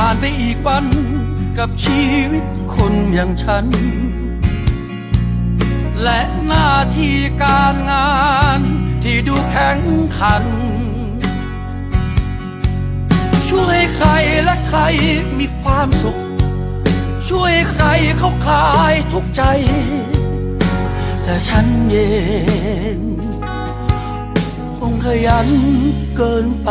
ผ่านไปอีกวันกับชีวิตคนอย่างฉัน และหน้าที่การงานที่ดูแข็งขัน ช่วยใครและใครมีความสุข ช่วยใครเขาคลายทุกใจ แต่ฉันเองคงขยันเกินไป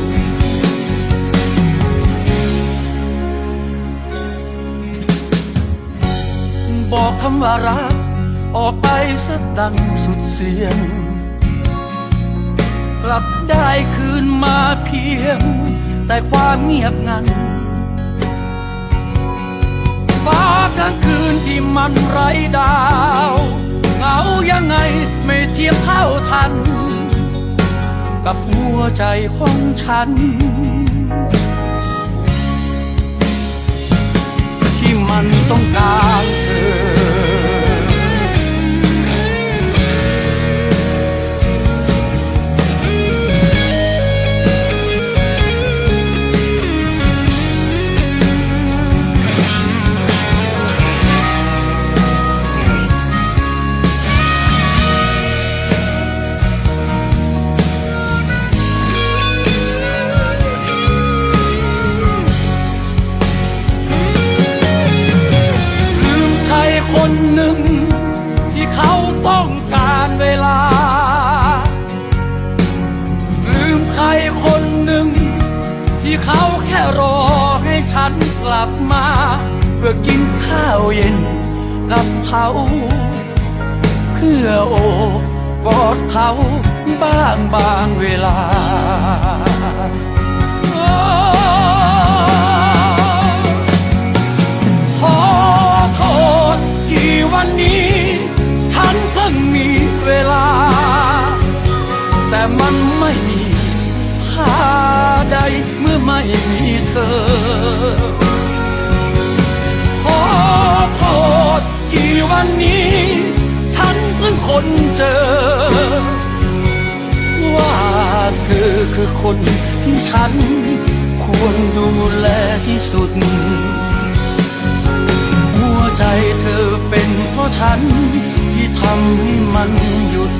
คำว่ารัก ออกไปสักดังสุดเสียง กลับได้คืนมาเพียง แต่ความเงียบงันฟ้ากลางคืนที่มันไร้ดาวเหงายังไงไม่เทียบเท่าทัน กับหัวใจของฉันที่มันต้องการ หนึ่ง ที่เขาต้องการเวลา ลืมใครคนหนึ่ง ที่เขาแค่รอให้ฉันกลับมา เพื่อกินข้าวเย็นกับเขา เพื่อโอบกอดเขาบ้างบางเวลา มันไม่มีค่าใดเมื่อไม่มีเธอ ขอโทษที่วันนี้ ฉันเพิ่งคนเจอ ว่าเธอคือคนที่ฉันควรดูแลที่สุด หัวใจเธอเป็นเพราะฉันที่ทำให้มันหยุด